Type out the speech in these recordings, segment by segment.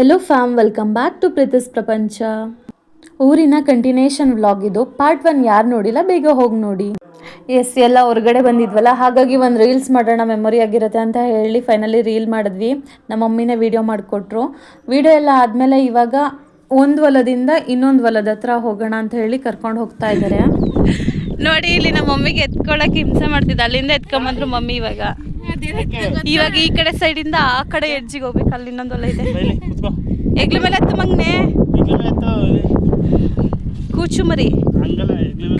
Hello fam welcome back to ಪ್ರೀತಿಸ್ ಪ್ರಪಂಚ ಊರಿನ continuation vlog ಇದು. ಪಾರ್ಟ್ ಒನ್ ಯಾರು ನೋಡಿಲ್ಲ, ಬೇಗ ಹೋಗಿ ನೋಡಿ. ಎಸ್ ಎಲ್ಲ ಹೊರಗಡೆ ಬಂದಿದ್ವಲ್ಲ, ಹಾಗಾಗಿ ಒಂದು ರೀಲ್ಸ್ ಮಾಡೋಣ ಮೆಮೊರಿ ಆಗಿರುತ್ತೆ ಅಂತ ಹೇಳಿ ಫೈನಲಿ ರೀಲ್ ಮಾಡಿದ್ವಿ. ನಮ್ಮ ಮಮ್ಮಿನೇ ವಿಡಿಯೋ ಮಾಡಿಕೊಟ್ರು. ವಿಡಿಯೋ ಎಲ್ಲ ಆದಮೇಲೆ ಇವಾಗ ಒಂದು ಹೊಲದಿಂದ ಇನ್ನೊಂದು ಹೊಲದ ಹತ್ರ ಹೋಗೋಣ ಅಂತ ಹೇಳಿ ಕರ್ಕೊಂಡು ಹೋಗ್ತಾ ಇದ್ದಾರೆ ನೋಡಿ, ಇಲ್ಲಿ ನಮ್ಮ ಮಮ್ಮಿಗೆ ಎತ್ಕೊಳಕ್ಕೆ ಹಿಂಸೆ ಮಾಡ್ತಿದ್ದೆ. ಅಲ್ಲಿಂದ ಎತ್ಕೊಂಬಂದ್ರು ಮಮ್ಮಿ ಇವಾಗ. ಇವಾಗ ಈ ಕಡೆ ಇಂದ ಆ ಕಡೆ ಎಡ್ಜಿಗೆ ಹೋಗ್ಬೇಕು. ಅಲ್ಲಿ ಇನ್ನೊಂದೊಲ್ಲ ಇದೆ. ಎಗ್ಲ ಮೇಲೆ ಹತ್ತು ಮಂಗ್ನೆ. ಕೂಚು ಮರಿ.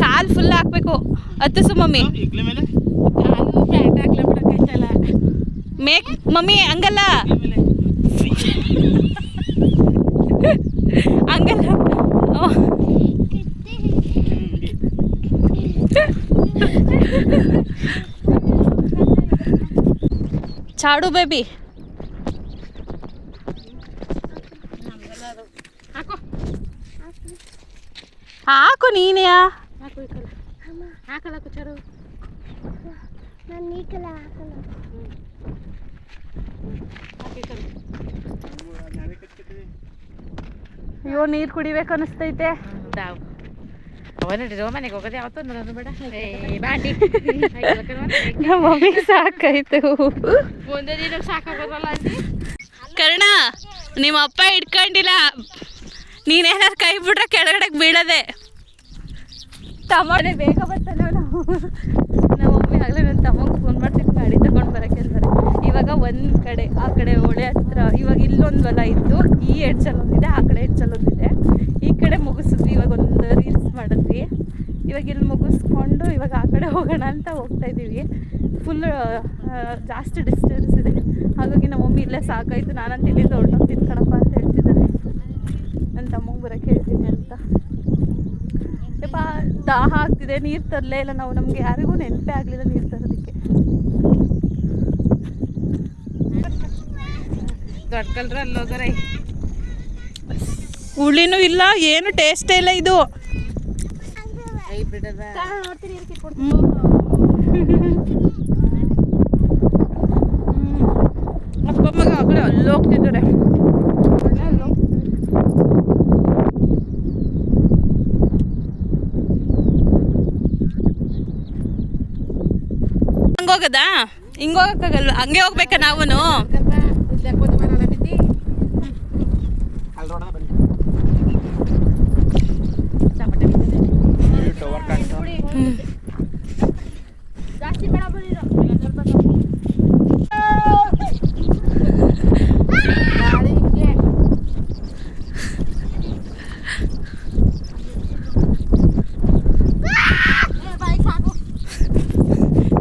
ಕಾಲ್ ಫುಲ್ ಹಾಕ್ಬೇಕು. ಹತ್ತು ಸು ಮಮ್ಮಿ. ಮೇಕ್ ಮಮ್ಮಿ ಹಂಗಲ್ಲ. ಹಂಗಲ್ಲ ಓ, ಹಿಂಗೆ. ಚಾಡು ಬೇಬಿ. ಹಾಕು. ನೀನೇ ಅಯ್ಯೋ ನೀರು ಕುಡಿಬೇಕು ಅನಿಸ್ತೈತೆ. ಅವನಿಟ್ಟಿರೋ ಮನೆಗೆ ಹೋಗೋದು ಯಾವತ್ತೂ ನಾನು ಬೇಡ. ಏ ಬಾಟಿ ನಮ್ಮ ಮಮ್ಮಿಗೆ ಸಾಕಾಯ್ತು. ಒಂದೇ ದಿನ ಸಾಕಾಗೋದಲ್ಲ ಕರ್ಣ ನಿಮ್ಮ ಅಪ್ಪ ಇಟ್ಕೊಂಡಿಲ್ಲ ನೀನೇನಾರು ಕೈ ಬಿಟ್ರೆ ಕೆಳಗಡೆ ಬೀಳದೆ. ತಮ್ಮ ಬೇಗ ಬರ್ತಾನೆ ನಾವು ನಮ್ಮ ಮಮ್ಮಿ ಆಗಲೇ ನನ್ನ ತಮ್ಮಂಗೆ ಫೋನ್ ಮಾಡ್ತೀನಿ ಗಾಡಿ ತಗೊಂಡು ಬರೋಕ್ಕೆ ಅಂತಾರೆ ಇವಾಗ ಒಂದು ಕಡೆ, ಆ ಕಡೆ ಹೊಳೆ ಹತ್ರ, ಇವಾಗ ಇಲ್ಲೊಂದು ಹೊಲ ಇತ್ತು ಈ ಎಡ್ಚಲ್ ಒಂದಿದೆ ಆ ಕಡೆ ಎಡ್ಚಲ್ ಒಂದಿದೆ ಈ ಕಡೆ ಮುಗಿಸಿದ್ವಿ, ಇವಾಗ ಒಂದು ರೀಲ್ಸ್ ಮಾಡಿದ್ವಿ. ಇವಾಗ ಇಲ್ಲಿ ಮುಗಿಸ್ಕೊಂಡು ಇವಾಗ ಆ ಕಡೆ ಹೋಗೋಣ ಅಂತ ಹೋಗ್ತಾ ಇದ್ದೀವಿ ಫುಲ್ ಜಾಸ್ತಿ ಡಿಸ್ಟೆನ್ಸ್ ಇದೆ. ಹಾಗಾಗಿ ನಮ್ಮ ಮಮ್ಮಿ ಇಲ್ಲೇ ಸಾಕಾಯಿತು. ನಾನಂತ ಇಲ್ಲಿ ಹೊರಟೋಗ್ತೀನಿ ಕಣಪ್ಪ ಅಂತ ಹೇಳ್ತಿದ್ದಾರೆ. ನನ್ನ ತಮ್ಮಂಗೆ ಬರೋಕೆ ಹೇಳ್ತೀನಿ ಅಂತ. ಯಪ್ಪ, ದಾಹ ಆಗ್ತಿದೆ, ನೀರು ತರಲೇ ಇಲ್ಲ ನಾವು. ನಮಗೆ ಯಾರಿಗೂ ನೆನಪೇ ಆಗಲಿಲ್ಲ ನೀರು ತರೋದಕ್ಕೆ ದೊಡ್ಡ ಕಲ್ರ ಅಲ್ಲಿ ಹೋಗೋರೆ ಹುಳಿನೂ ಇಲ್ಲ ಏನು ಟೇಸ್ಟೇ ಇಲ್ಲ ಇದು. ಅಪ್ಪ ಮಗ ಆ ಕಡೆ ಅಲ್ಲಿ ಹೋಗ್ತಿದ್ದಾರೆ ಹಂಗೋಗದಾ? ಹಿಂಗೋಗಕ್ಕಾಗಲ್ವ? ಹಂಗೆ ಹೋಗ್ಬೇಕಾ ನಾವು ಇಲ್ಲೇ ಕೂತು ಬರೋಣ ಬಿದ್ದಿ ಅಲ್ಲಿ ರೋಡದ ಬನ್ನಿ ಟಮಟೆ ಬಿದ್ದಿದೆ ಈ ಟವರ್ ಕಾಣ್ತಾ ಜಾಸ್ತಿ ಬೇಡ ಬಂದಿರೋ ಗಾಳಿ ಹಿಂಗೆ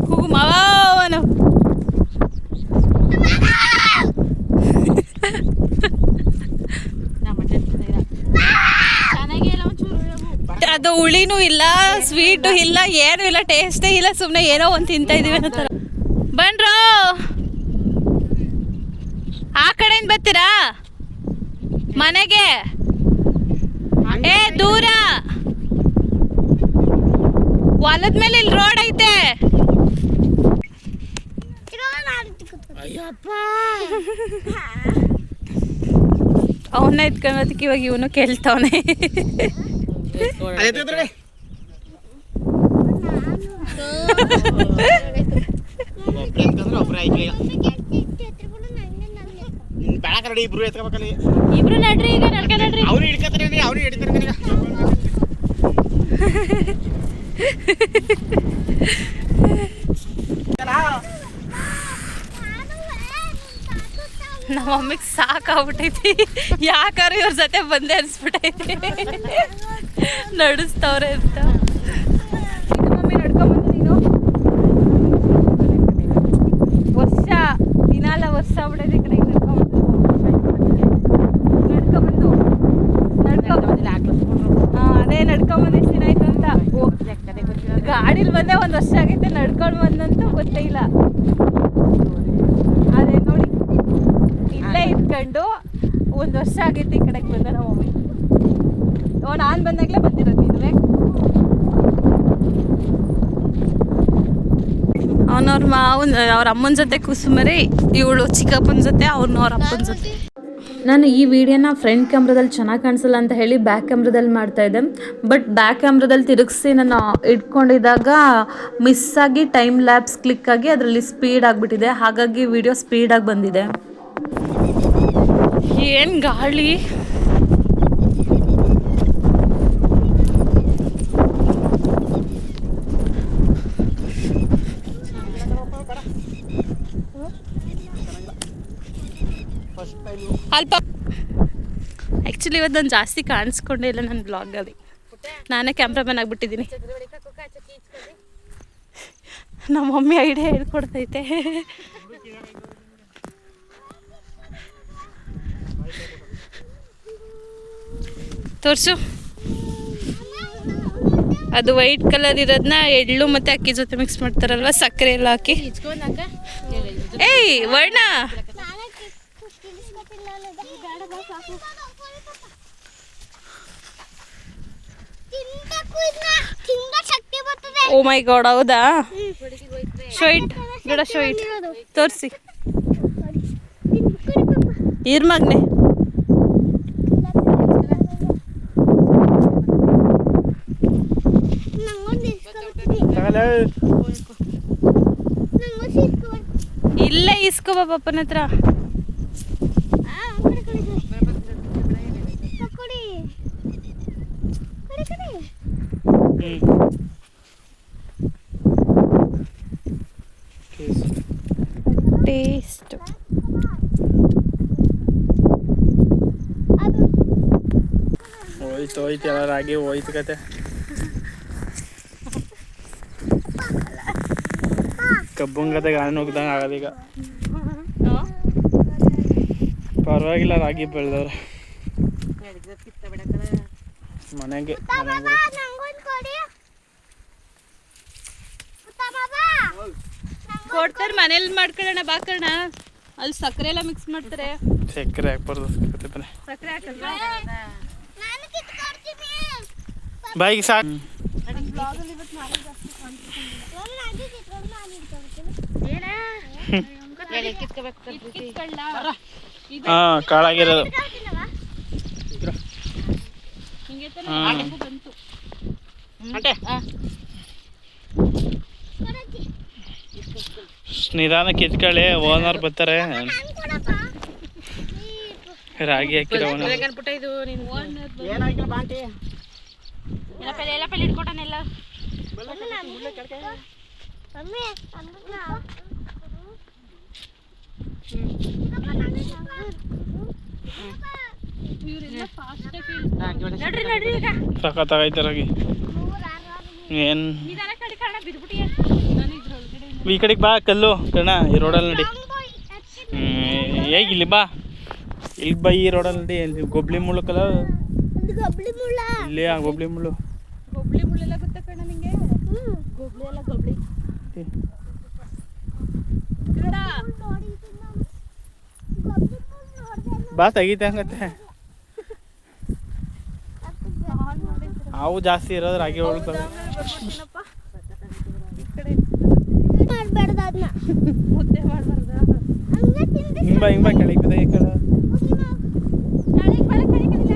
ಕೂಗು ಮಾವನ ಟಮಟೆ ಬಿದ್ದಿದೆ ಚೆನ್ನಾಗಿಲ್ಲ ಒಂಚೂರು ಹುಳಿನೂ ಇಲ್ಲ ಸ್ವೀಟು ಇಲ್ಲ, ಏನೂ ಇಲ್ಲ ಟೇಸ್ಟೇ ಇಲ್ಲ ಸುಮ್ಮನೆ ಏನೋ ಒಂದು ತಿಂತಾ ಇದೀವಿ ಅನ್ನೋ ಬನ್ರೋ! ಆ ಕಡೆಯಿಂದ ಬರ್ತೀರಾ? ಮನೆಗೆ? ಏ, ದೂರ! ಹೊಲದ ಮೇಲೆ ಇಲ್ಲಿ ರೋಡ್ ಐತೆ. ಅವನ್ನ ಇತ್ಕೊಂಡ್ ಇವಾಗ ಇವನು ಕೇಳ್ತಾವನೆ. ಒಬ್ರೇ ಅಂತಂದ್ರೆ ಒಬ್ರೇ ಆಯ್ತು ಈಗ ನಿನ್ ಬೆಳಕ ರೆಡಿ ಇಬ್ರು ಎತ್ಕೋಬೇಕಲ್ಲಿ ಇಬ್ರು ನಡ್ರಿ ಈಗ ನಡ್ಕ ನಡ್ರಿ ಅವ್ರು ಹಿಡ್ಕತಾರೆ ಅವ್ರು ಹಿಡಿತಾರೆ ನಿನಗೆ ನಮ್ಮ ಮಮ್ಮಿಗೆ ಸಾಕಾಗ್ಬಿಟ್ಟೈತಿ ಯಾಕಾರು ಇವ್ರ ಜೊತೆ ಬಂದೆ ಅನ್ಸ್ಬಿಟ್ಟೈತಿ ನಡೆಸ್ತವ್ರೆ ಅಂತ ಇದು ಮಮ್ಮಿ ನಡ್ಕೊಂಬಂದು ನೀನು ವರ್ಷ ದಿನಾಲ ವರ್ಷ ಈ ಕಡೆ ನಡ್ಕೊಂಬಂದು ಹಾಂ, ಅದೇ ನಡ್ಕೊಂಬಂದು ಎಷ್ಟು ದಿನ ಆಯ್ತು ಅಂತ. ಗಾಡಿಲಿ ಬಂದೆ, ಒಂದು ವರ್ಷ ಆಗೈತೆ ನಡ್ಕೊಂಡು ಬಂದಂತೂ ಗೊತ್ತೇ ಇಲ್ಲ. ಅದೇ ನೋಡಿ, ಇಲ್ಲೇ ಇಟ್ಕೊಂಡು ಒಂದು ವರ್ಷ ಆಗೈತೆ ಈ ಕಡೆಗೆ ಬಂದ ಮಮ್ಮಿ ಓ, ನಾನು ಬಂದಾಗಲೇ ಬಂದಿರೋದು ನೀನುವೆ ಅವನವ್ರ ಮಾವನ್ ಅವ್ರ ಅಮ್ಮನ ಜೊತೆ ಕುಸುಮರಿ ಇವಳು ಚಿಕ್ಕಪ್ಪನ ಜೊತೆ ಅವ್ರನ್ನ ಅವ್ರ ಅಪ್ಪನ ಜೊತೆ. ನಾನು ಈ ವಿಡಿಯೋನ ಫ್ರಂಟ್ ಕ್ಯಾಮ್ರಾದಲ್ಲಿ ಚೆನ್ನಾಗಿ ಕಾಣಿಸಲ್ಲ ಅಂತ ಹೇಳಿ ಬ್ಯಾಕ್ ಕ್ಯಾಮ್ರಾದಲ್ಲಿ ಮಾಡ್ತಾ ಇದ್ದೆ. ಬಟ್ ಬ್ಯಾಕ್ ಕ್ಯಾಮ್ರಾದಲ್ಲಿ ತಿರುಗಿಸಿ ನಾನು ಇಟ್ಕೊಂಡಿದ್ದಾಗ ಮಿಸ್ ಆಗಿ ಟೈಮ್ ಲ್ಯಾಬ್ಸ್ ಕ್ಲಿಕ್ ಆಗಿ ಅದರಲ್ಲಿ ಸ್ಪೀಡ್ ಆಗಿಬಿಟ್ಟಿದೆ. ಹಾಗಾಗಿ ವಿಡಿಯೋ ಸ್ಪೀಡಾಗಿ ಬಂದಿದೆ. ಏನು ಗಾಳಿ? ಅಲ್ಪ ಆ್ಯಕ್ಚುಲಿ ಇವತ್ತು ನಾನು ಜಾಸ್ತಿ ಕಾಣಿಸ್ಕೊಂಡೇ ಇಲ್ಲ ನನ್ನ ಬ್ಲಾಗಲ್ಲಿ ನಾನೇ ಕ್ಯಾಮ್ರಾಮನ್ ಆಗಿಬಿಟ್ಟಿದ್ದೀನಿ. ನಮ್ಮ ಮಮ್ಮಿ ಐಡಿಯಾ ಹೇಳ್ಕೊಡ್ತೈತೆ. ತೋರಿಸು. ಅದು ವೈಟ್ ಕಲರ್ ಇರೋದನ್ನ ಎಳ್ಳು ಮತ್ತು ಅಕ್ಕಿ ಜೊತೆ ಮಿಕ್ಸ್ ಮಾಡ್ತಾರಲ್ವ? ಸಕ್ಕರೆ ಎಲ್ಲ ಹಾಕಿ. ಏಯ್ ವರ್ಣ ಶಕ್ತಿ ಬರ್ತದೆ ಓ ಮೈ ಗಾಡ್ ಹೌದಾ? ಶೋಯಿಟ್ ಗಿಡ ಇಟ್ ತೋರಿಸಿ. ಇರ್ ಮಗ್ನೆ. ಇಲ್ಲೇ ಇಸ್ಕೋ ಪಾಪನ ಹತ್ರ ಆ ಕಡೆ ಕಡೆ ಕೊಡಿ ಕಡೆ ಕಡೆ ಟೇಸ್ಟ್ ಹೋಯ್ತು ಹೋಯ್ತು ಎಲ್ಲ ರಾಗಿ ಹೋಯ್ತು ಕತೆ ಕಬ್ಬಂಗತೆ ಗಾಳಿ ಆಗದ ಆಗೋದೀಗ ಪರವಾಗಿಲ್ಲ ರಾಗಿ ಬೆಳೆದವ್ರೆ ಮನೆಗೆ ಕೊಡ್ತಾರೆ ಮನೇಲಿ ಮಾಡ್ಕೊಳ್ಳೋಣ ಬಾಕಣ ಅಲ್ಲಿ ಸಕ್ಕರೆ ಎಲ್ಲ ಮಿಕ್ಸ್ ಮಾಡ್ತಾರೆ. ಸಕ್ಕರೆ ಹಾಕ್ಬಾರ್ದು ಸಕ್ಕರೆ ಬಾಯಿಗೆ ಸಾಕು. ನಾನು ನಂಗೆ ಕಿತ್ಕೊಂಡು ನಾನು ಇಟ್ಕೊಳ್ತೀನಿ ಎಲೆ ಕಿತ್ಕೋಬೇಕು ಹಾಂ ಕಾಳಾಗಿರೋದು ಇಟ್ಕೊಳ್ತೀನವ ಹಿಂಗೆ ಹಾಂ ಬಂತು. ನಿಧಾನ ಕಿತ್ಕೊಳ್ಳಿ ಓನರ್ ಬರ್ತಾರೆ. ರಾಗಿ ಹಾಕಿರೋ ಓನರ್. ಅನ್ಬಿಟ್ಟ ಇದು ನಿನ್ ಎಲ್ಲ ಪೆಲೆ ಎಲ್ಲ ಪೆಲೆ ಇಟ್ಕೊಟ್ಟನೆಲ್ಲ ಮಮ್ಮಿ ಅಂದ್ರಲ್ಲ ನಡ್ರಿ ನಡ್ರಿ ಈಗ ಸಖತ್ತಾಗೈತೆ ರಾಗಿ. ಏನು? ಈ ಕಡೆಗೆ ಬಾ, ಕಲ್ಲು ಕಣ ಈ ರೋಡಲ್ಲಿ ನಡಿ. ಹೇಗೆ ಇಲ್ಲಿ ಬಾ. ಇಲ್ಲಿ ಬಾ, ಈ ರೋಡಲ್ಲಿ ನಡಿ. ಇಲ್ಲಿ ಗೊಬ್ಳಿ ಮುಳ್ಳು ಕಲ. ಗೊಬ್ಳಿ ಮುಳ್ಳು ಗೊಬ್ಳಿ ಮುಳ್ಳೆಲ್ಲ ಗೊತ್ತಾ ಗೊಬ್ಳಿ ಗೊಬ್ಳಿ ಬಾ, ತೆಗಿತೆ ಹಂಗತ್ತೆ. ಹಾವು ಜಾಸ್ತಿ ಇರೋದು ರಾಗಿ ಹೊಳ್ತವೆ ಹಿಂಬ ಮುದ್ದೆ ಮಾಡಬಾರ್ದ ಹಂಗೆ ತಿಂದ್ರೆ ಹಿಂಗ್ ಬಾ ಹಿಂಗ್ ಬಾ ಕೆಳಗೆ ಬಿದ್ದ ಈ ಕಡೆ ನಾಳೆಗೆ ಬರ ಕಡಿಕಲ್ಲ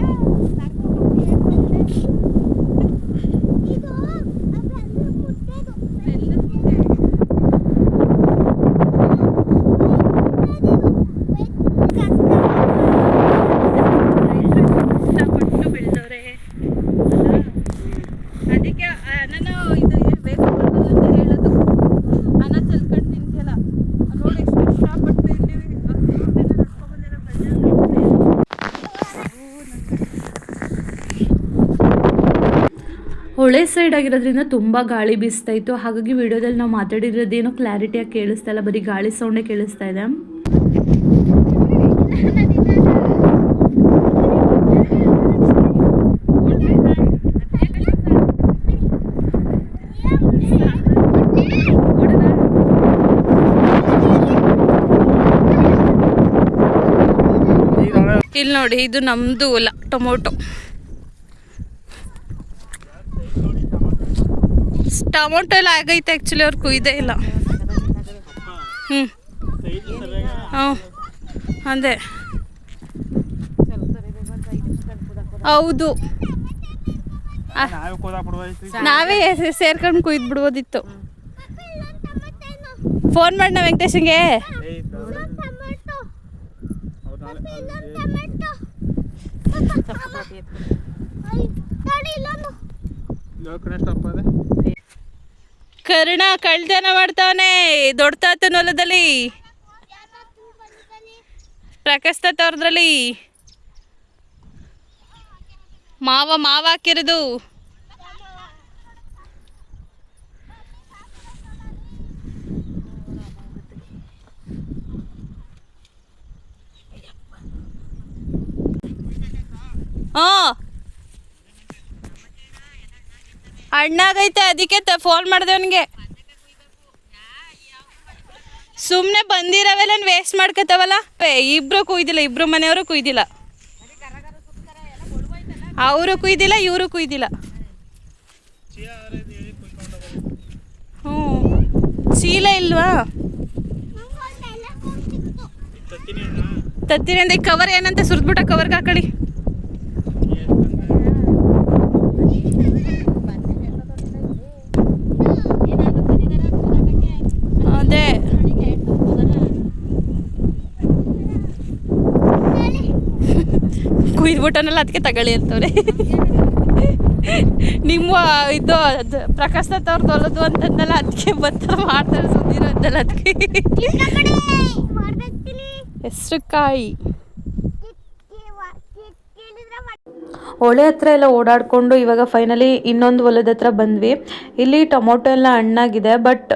ಇದು ಅವೆಲ್ಲ ಮುಟ್ಟೋದು ಕಷ್ಟಪಟ್ಟು ಬೆಳೆದವ್ರೆ ಅದಕ್ಕೆ ಆ, ನಾನು ಇದು ಏನ್ ಬೇಕು ಬರೋದು ಅಂತ ಹೇಳೋದು ಅನ್ನ ಚಲ್ಕೊಂಡು ತಿಂತಿಯಲ್ಲ ನೋಡಿ ಎಷ್ಟು ಕಷ್ಟಪಟ್ಟು ಇಲ್ಲಿ ನಡ್ಕೊಂಡ್ಬಂದಿರೋ ಹೊಳೆ ಸೈಡ್ ಆಗಿರೋದ್ರಿಂದ ತುಂಬ ಗಾಳಿ ಬೀಸ್ತಾ ಇತ್ತು. ಹಾಗಾಗಿ ವಿಡಿಯೋದಲ್ಲಿ ನಾವು ಮಾತಾಡಿರೋದೇನೋ ಕ್ಲಾರಿಟಿಯಾಗಿ ಕೇಳಿಸ್ತಾ ಇಲ್ಲ. ಬರೀ ಗಾಳಿ ಸೌಂಡೇ ಕೇಳಿಸ್ತಾ ಇದೆ. ಇಲ್ಲಿ ನೋಡಿ, ಇದು ನಮ್ಮದು ಹೊಲ ಟೊಮೊಟೊ. ಟೊಮೊಟೊ ಎಲ್ಲ ಆಗೈತೆ ಆ್ಯಕ್ಚುಲಿ ಅವ್ರು ಕುಯ್ದೇ ಇಲ್ಲ. ಹ್ಞೂ ಹಾಂ ಅದೇ. ಹೌದು. ನಾವೇ ಸೇರ್ಕೊಂಡು ಕುಯ್ದು ಬಿಡ್ಬೋದಿತ್ತು. ಫೋನ್ ಮಾಡಿ ನಾವು ವೆಂಕಟೇಶಂಗೆ. ಇಲ್ಲ ಟೊಮೆಟೊ ಅವ್ರು ನಾಳೆ ಟೊಮೆಟೊ ನೋಡಿ ಇಲ್ಲೊಂದು ಲೋಕನೆ ಸ್ಟಾಪ್ ಅದೇ ಕರ್ಣ ಕಳ್ತನ ಮಾಡ್ತಾವನೆ ದೊಡ್ಡ ತಾತನ ಹೊಲದಲ್ಲಿ. ಪ್ರಕಾಶ್ ತಾತ ಅವ್ರದ್ರಲ್ಲಿ ಮಾವ ಮಾವ ಹಾಕಿರೋದು ಹ್ಞೂ ಅಣ್ಣಾಗೈತೆ, ಅದಕ್ಕೆ ತ ಫೋನ್ ಮಾಡಿದೆ ಅವನಿಗೆ. ಸುಮ್ಮನೆ ಬಂದಿರವೆಲ್ಲ ವೇಸ್ಟ್ ಮಾಡ್ಕೊತಾವಲ್ಲ ಇಬ್ರು ಕುಯ್ದಿಲ್ಲ, ಇಬ್ರು ಮನೆಯವರು ಕುಯ್ದಿಲ್ಲ. ಅವರು ಕುಯ್ದಿಲ್ಲ, ಇವರು ಕುಯ್ದಿಲ್ಲ. ಹ್ಞೂ. ಚೀಲ ಇಲ್ವಾ? ತತ್ತಿನಿಂದ ಕವರ್ ಏನಂತ ಸುರಿದ್ಬಿಟ್ಟ ಕವರ್ಗೆ ಹಾಕಳಿ ಕುಯ್ದ್ಬಿಟ್ಟನಲ್ಲ ಅದಕ್ಕೆ ತಗೊಳ್ಳಿ ಅಂತವ್ರೆ. ನಿಮ್ಮ ಇದು ಅದು ಪ್ರಕಾಶ್ ದತ್ತ ಅವ್ರದ್ದು ಅಂತಂದಲ್ಲ ಅದಕ್ಕೆ ಬರ್ತಾರೆ ಮಾಡ್ತಾರೆ ಸುದ್ದಿರೋ ಅಂತಲ್ಲ ಅದಕ್ಕೆ. ಹೆಸರು ಕಾಯಿ. ಹೊಳೆ ಹತ್ರ ಎಲ್ಲ ಓಡಾಡಿಕೊಂಡು ಇವಾಗ ಫೈನಲಿ ಇನ್ನೊಂದು ಹೊಲದ ಹತ್ರ ಬಂದ್ವಿ. ಇಲ್ಲಿ ಟೊಮೊಟೊ ಎಲ್ಲ ಹಣ್ಣಾಗಿದೆ ಬಟ್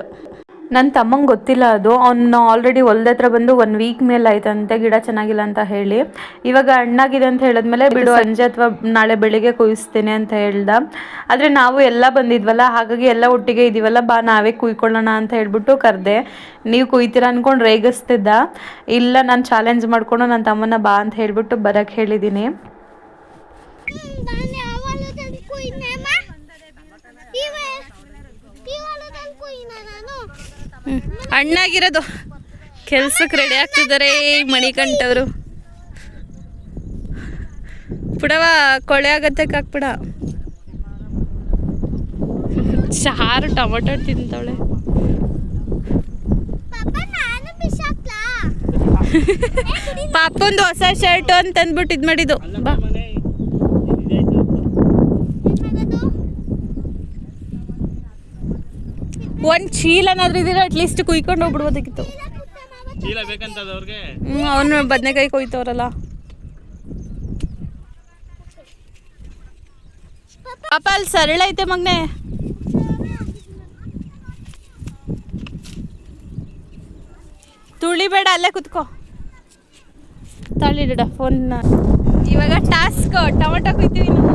ನನ್ನ ತಮ್ಮಂಗೆ ಗೊತ್ತಿಲ್ಲ ಅದು. ಅವನು ಆಲ್ರೆಡಿ ಹತ್ರ ಬಂದು ಒನ್ ವೀಕ್ ಮೇಲೆ ಆಯ್ತಂತೆ, ಗಿಡ ಚೆನ್ನಾಗಿಲ್ಲ ಅಂತ ಹೇಳಿ. ಇವಾಗ ಹಣ್ಣಾಗಿದೆ ಅಂತ ಹೇಳಿದ್ಮೇಲೆ ಬಿಡು ಸಂಜೆ ಅಥವಾ ನಾಳೆ ಬೆಳಿಗ್ಗೆ ಕುಯಿಸ್ತೇನೆ ಅಂತ ಹೇಳ್ದ. ಆದರೆ ನಾವು ಎಲ್ಲ ಬಂದಿದ್ವಲ್ಲ, ಹಾಗಾಗಿ ಎಲ್ಲ ಒಟ್ಟಿಗೆ ಇದೀವಲ್ಲ, ಬಾ ನಾವೇ ಕುಯ್ಕೊಳ್ಳೋಣ ಅಂತ ಹೇಳ್ಬಿಟ್ಟು ಕರೆದೆ. ನೀವು ಕುಯ್ತೀರ ಅನ್ಕೊಂಡು ರೇಗಿಸ್ತಿದ್ದ. ಇಲ್ಲ, ನಾನು ಚಾಲೆಂಜ್ ಮಾಡ್ಕೊಂಡು ನನ್ನ ತಮ್ಮನ ಬಾ ಅಂತ ಹೇಳ್ಬಿಟ್ಟು ಬರಕ್ಕೆ ಹೇಳಿದ್ದೀನಿ ಹಣ್ಣಾಗಿರೋದು ಕೆಲ್ಸಕ್ಕೆ ರೆಡಿ ಆಗ್ತಿದ್ದಾರೆ ಮಣಿಕಂಠವರು. ಬಿಡವ ಕೊಳೆ ಆಗತ್ತೆ ಹಾಕ್ಬಿಡ ಚಾರು ಟೊಮೊಟೊ ತಿಂತಾವಳೆ ಪಾಪಂದು ಹೊಸ ಶರ್ಟು ಅಂತ ಅಂದ್ಬಿಟ್ಟು ಇದು ಮಾಡಿದ್ದು ಬಾ. ಒಂದು ಚೀಲನಾದ್ರೂ ಇದ್ರೆ ಅಟ್ಲೀಸ್ಟ್ ಕುಯ್ಕೊಂಡು ಹೋಗ್ಬಿಡ್ಬೋದಾಗಿತ್ತು ಚೀಲ ಅವ್ರಿಗೆ? ಹ್ಞೂ ಅವನು ಬದನೆಕಾಯಿ ಕೊಯ್ತವ್ರಲ್ಲ. ಪಾಪ ಅಲ್ಲಿ ಸರಳ ಐತೆ ಮಗ್ನೆ. ತುಳಿಬೇಡ ಅಲ್ಲೇ ಕುತ್ಕೋ. ತಳಿಡ ಫೋನ್ ಇವಾಗ ಟಾಸ್ಕ್ ಟೊಮೆಟೊ ಕುಯ್ತೀವಿ ನಾವು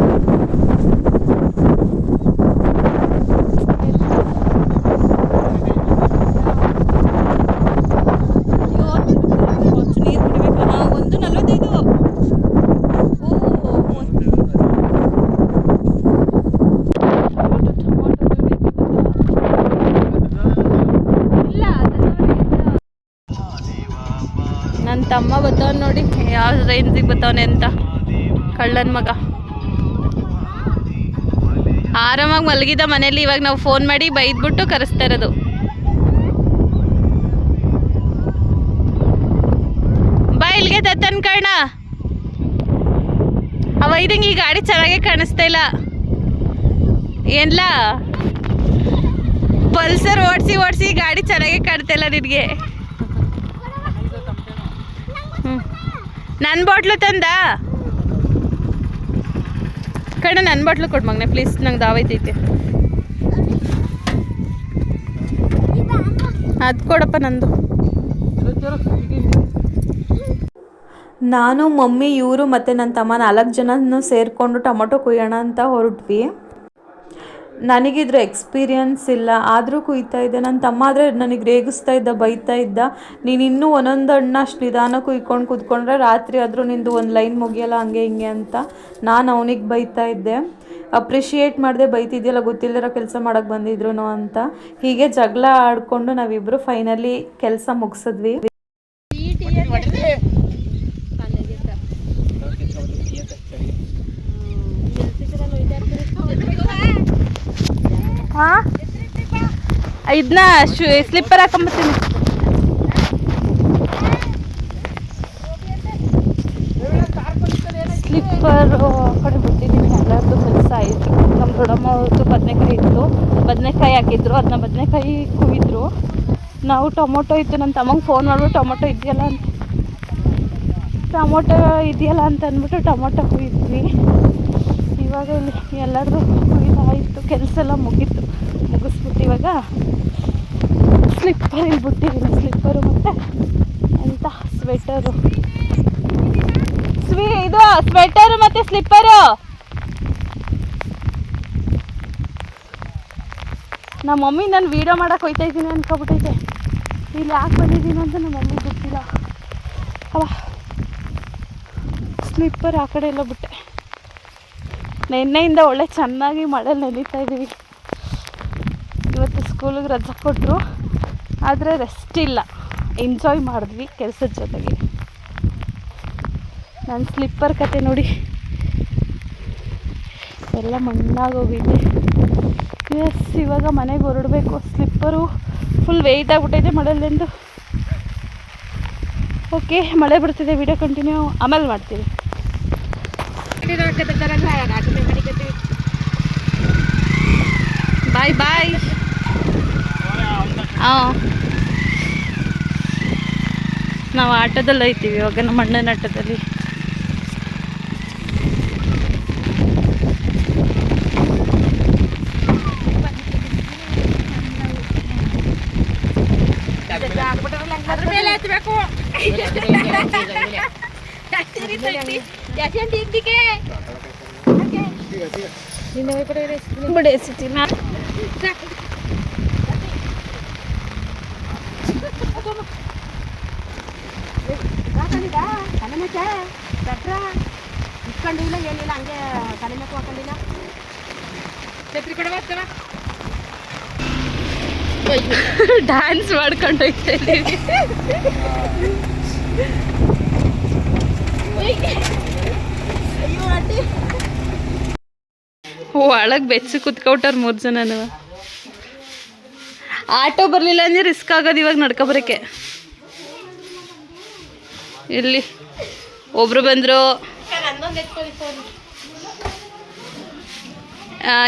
ಅಯ್ಯೋ, ಒಂಚೂರು ನೀರು ಕುಡಿಬೇಕಲ್ಲ ಒಂದು ನಲ್ವತ್ತೈದು ಓ ಒಂದು ಟೊಮೊಟೊ ಟೊಮೊಟೊ ಇಲ್ಲ ನನ್ನ ತಮ್ಮ ಬತ್ತವನ್ ನೋಡಿ ಯಾವ ರೇಂಜಿಗೆ ಬತ್ತವನೆ ಅಂತ. ಕಳ್ಳನ ಮಗ. ಆರಾಮಾಗಿ ಮಲಗಿದ ಮನೇಲಿ ಇವಾಗ ನಾವು ಫೋನ್ ಮಾಡಿ ಬೈದ್ಬಿಟ್ಟು ಕರೆಸ್ತಾ ಇರೋದು. ಬಾ ಇಲ್ಲಿಗೆ ತತ್ತನ್ ಕಣ ಅವ ಇದಂಗೆ ಈ ಗಾಡಿ ಚೆನ್ನಾಗೇ ಕಾಣಿಸ್ತಾ ಇಲ್ಲ. ಏನ್ಲ? ಪಲ್ಸರ್ ಓಡಿಸಿ ಓಡಿಸಿ ಗಾಡಿ ಚೆನ್ನಾಗೇ ಕಾಣ್ತಾ ಇಲ್ಲ ನಿನಗೆ. ನನ್ನ ಬಾಟ್ಲು ತಂದ. ಕಣ ನನ್ನ ಬಾಟ್ಲು ಕೊಡು ಮಗನೆ ಪ್ಲೀಸ್ ನಂಗೆ ದಾವೈತೈತೆ ಅದು ಕೊಡಪ್ಪ ನಂದು. ನಾನು, ಮಮ್ಮಿ, ಇವರು ಮತ್ತು ನನ್ನ ತಮ್ಮ ನಾಲ್ಕು ಜನನೂ ಸೇರಿಕೊಂಡು ಟೊಮೊಟೊ ಕುಯ್ಯೋಣ ಅಂತ ಹೊರಟ್ವಿ. ನನಗಿದ್ರ ಎಕ್ಸ್ಪೀರಿಯನ್ಸ್ ಇಲ್ಲ, ಆದರೂ ಕುಯ್ತಾ ಇದ್ದೆ. ನನ್ನ ತಮ್ಮ ಆದರೆ ನನಗೆ ರೇಗಿಸ್ತಾ ಇದ್ದ, ಬೈತಾ ಇದ್ದ. ನೀನು ಇನ್ನೂ ಒಂದೊಂದು ಹಣ್ಣು ಅಷ್ಟು ನಿಧಾನ ಕುಯ್ಕೊಂಡು ಕೂತ್ಕೊಂಡ್ರೆ ರಾತ್ರಿ ಆದರೂ ನಿಂದು ಒಂದು ಲೈನ್ ಮುಗಿಯಲ್ಲ, ಹಂಗೆ ಹಿಂಗೆ ಅಂತ ನಾನು ಅವನಿಗೆ ಬೈತಾ ಇದ್ದೆ. ಅಪ್ರಿಷಿಯೇಟ್ ಮಾಡದೆ, ಬೈತಿದ್ಯಲ್ಲ ಗೊತ್ತಿಲ್ಲದಿರೋ ಕೆಲಸ ಮಾಡೋಕ್ಕೆ ಬಂದಿದ್ರು ಅಂತ. ಹೀಗೆ ಜಗಳ ಆಡಿಕೊಂಡು ನಾವಿಬ್ಬರು ಫೈನಲಿ ಕೆಲಸ ಮುಗಿಸಿದ್ವಿ. ಇದನ್ನ ಸ್ಲಿಪ್ಪರ್ ಹಾಕೊಂಬತ್ತೀನಿ. ಸ್ಲಿಪ್ಪರು ಕಡೆ ಬಿಟ್ಟಿದ್ದೀನಿ. ಎಲ್ಲರದ್ದು ಕೆಲಸ ಆಯಿತು. ನಮ್ಮ ದೊಡ್ಡಮ್ಮ ಅವ್ರದ್ದು ಬದನೆಕಾಯಿ ಇತ್ತು. ಬದನೆಕಾಯಿ ಹಾಕಿದ್ರು. ಅದನ್ನ ಬದನೆಕಾಯಿ ಕುಯ್ದ್ರು. ನಾವು ಟೊಮೊಟೊ ಇತ್ತು. ನನ್ನ ತಮ್ಮಂಗೆ ಫೋನ್ ಮಾಡ್ಬಿಟ್ಟು ಟೊಮೊಟೊ ಇದೆಯಲ್ಲ ಅಂತ ಟೊಮೊಟೊ ಇದೆಯಲ್ಲ ಅಂತ ಅಂದ್ಬಿಟ್ಟು ಟೊಮೊಟೊ ಕುಯ್ದ್ವಿ. ಇವಾಗ ಇಲ್ಲಿ ಎಲ್ಲರದು ಕುಯ್ದಾಯಿತು. ಕೆಲಸ ಎಲ್ಲ ಮುಗೀತು. ಮುಗಿಸ್ಬಿಟ್ಟು ಇವಾಗ ಸ್ಲಿಪ್ಪರ್ ಇಲ್ಲಿ ಬಿಟ್ಟಿದ್ದೀನಿ ಸ್ಲಿಪ್ಪರು ಮತ್ತು ಎಂತ ಸ್ವೆಟರು ಸ್ವೀ, ಇದು ಸ್ವೆಟರು ಮತ್ತು ಸ್ಲಿಪ್ಪರು ನಮ್ಮ ಮಮ್ಮಿ ನಾನು ವೀಡಿಯೋ ಮಾಡೋಕೆ ಹೋಯ್ತಾ ಇದ್ದೀನಿ ಅನ್ಕೊಬಿಟ್ಟೈತೆ. ಇಲ್ಲಿ ಯಾಕೆ ಬಂದಿದ್ದೀನಿ ಅಂತ ನಮ್ಮ ಮಮ್ಮಿ ಗೊತ್ತಿಲ್ಲ. ಅಲ್ಲ ಸ್ಲಿಪ್ಪರ್ ಆ ಕಡೆ ಎಲ್ಲ ಬಿಟ್ಟೆ. ನಿನ್ನೆಯಿಂದ ಒಳ್ಳೆ ಚೆನ್ನಾಗಿ ಮಳೆಯಲ್ಲಿ ನೆನೀತಾ ಇದ್ದೀವಿ ಸ್ಕೂಲಿಗೆ ರಜೆ ಕೊಟ್ಟರು, ಆದರೆ ರೆಸ್ಟ್ ಇಲ್ಲ. ಎಂಜಾಯ್ ಮಾಡಿದ್ವಿ ಕೆಲಸದ ಜೊತೆಗೆ. ನನ್ನ ಸ್ಲಿಪ್ಪರ್ ಕತೆ ನೋಡಿ. ಎಲ್ಲ ಮಣ್ಣಾಗೋಗಿದೆ ಎಸ್ ಇವಾಗ ಮನೆಗೆ ಹೊರಡಬೇಕು. ಸ್ಲಿಪ್ಪರು ಫುಲ್ ವೆಯ್ಟ್ ಆಗಿಬಿಟ್ಟೈತೆ ಮಳೆಲ್ಲೆಂದು ಓಕೆ ಮಳೆ ಬರ್ತಿದೆ ವಿಡಿಯೋ ಕಂಟಿನ್ಯೂ ಆಮೇಲೆ ಮಾಡ್ತೀವಿ ಬಾಯ್ ಬಾಯ್ ಹಾಂ ನಾವು ಆಟೋದಲ್ಲಿ ಐತೀವಿ ಇವಾಗ ನಮ್ಮ ಅಣ್ಣನ ಆಟೋದಲ್ಲಿ. ಅದ್ರ ಹತ್ಬೇಕು ಬಿಡಿ ಸಿಟಿನ ಇಟ್ಕೊಂಡಿಲ್ಲ ಏನಿಲ್ಲ ಹಂಗೆ ಕಣಮಕ್ಕೆ ಹಾಕೊಂಡಿಲ್ಲ ಛತ್ರಿ ಕೊಡವ ಡ್ಯಾನ್ಸ್ ಮಾಡ್ಕೊಂಡು ಹೋಗ್ತಾ ಇದ್ದೀವಿ. ಒಳಗೆ ಬೆಚ್ಚಿ ಕುತ್ಕೊಟ್ಟಾರ ಮೂರು ಜನನು ಆಟೋ ಬರಲಿಲ್ಲ ಅಂದ್ರೆ ರಿಸ್ಕ್ ಆಗೋದು ಇವಾಗ ನಡ್ಕೊ ಬರೋಕ್ಕೆ ಇಲ್ಲಿ ಒಬ್ರು ಬಂದರು.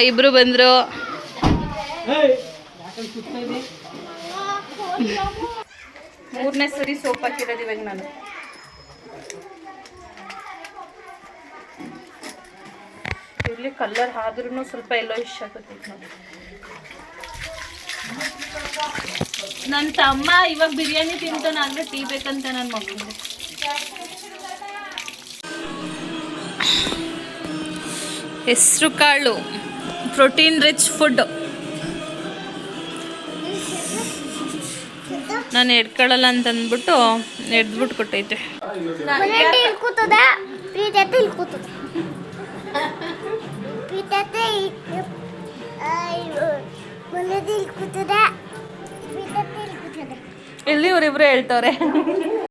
ಇಬ್ರು ಬಂದರು. ಮೂರನೇ ಸರಿ ಸೋಪ್ ಹಾಕಿರೋದು ಇವಾಗ ನಾನು. ಇಲ್ಲಿ ಕಲರ್ ಆದ್ರೂ ಸ್ವಲ್ಪ ಎಲ್ಲೋ ಇಷ್ಟ ಆಗುತ್ತೆ ನೋಡಿ. ನನ್ನ ತಮ್ಮ ಇವಾಗ ಬಿರಿಯಾನಿ ತಿಂತಾನೆ ಅಂದ್ರೆ ಟೀ ಬೇಕಂತ ನನ್ನ ಮಕ್ಕಳಿಗೆ ಹೆಸರು ಕಾಳು ಪ್ರೋಟೀನ್ ರಿಚ್ ಫುಡ್. ನಾನು ಎಡ್ಕೊಳ್ಳಲ್ಲ ಅಂತ ಅಂದ್ಬಿಟ್ಟು ಎಡ್ದ್ಬಿಟ್ಟು ಕೊಟ್ಟೈತೆ ಎಲ್ಲಿ ಇಲ್ಲಿ ಕೂತದ ಹೇಳ್ತವ್ರೆ.